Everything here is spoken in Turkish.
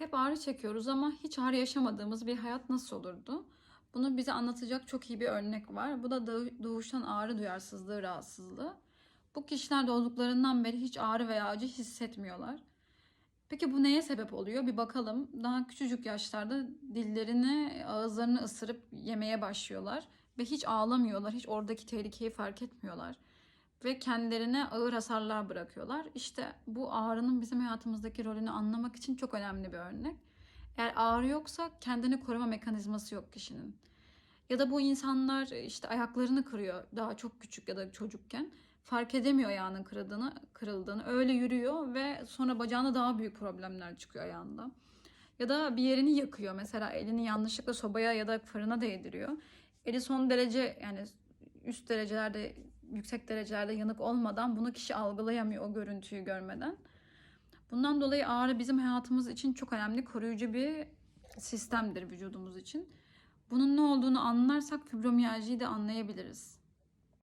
Hep ağrı çekiyoruz ama hiç ağrı yaşamadığımız bir hayat nasıl olurdu? Bunu bize anlatacak çok iyi bir örnek var. Bu da doğ- doğuştan ağrı duyarsızlığı rahatsızlığı. Bu kişiler doğduklarından beri hiç ağrı veya acı hissetmiyorlar. Peki bu neye sebep oluyor? Bir bakalım. Daha küçücük yaşlarda dillerini, ağızlarını ısırıp yemeye başlıyorlar ve hiç ağlamıyorlar. Hiç oradaki tehlikeyi fark etmiyorlar ve kendilerine ağır hasarlar bırakıyorlar. İşte bu ağrının bizim hayatımızdaki rolünü anlamak için çok önemli bir örnek. Eğer ağrı yoksa kendini koruma mekanizması yok kişinin. Ya da bu insanlar işte ayaklarını kırıyor daha çok küçük ya da çocukken. Fark edemiyor ayağının kırıldığını, kırıldığını. Öyle yürüyor ve sonra bacağında daha büyük problemler çıkıyor ayağında. Ya da bir yerini yakıyor. Mesela elini yanlışlıkla sobaya ya da fırına değdiriyor. Eli son derece yani üst derecelerde, yüksek derecelerde yanık olmadan bunu kişi algılayamıyor o görüntüyü görmeden. Bundan dolayı ağrı bizim hayatımız için çok önemli koruyucu bir sistemdir vücudumuz için. Bunun ne olduğunu anlarsak fibromiyaljiyi de anlayabiliriz.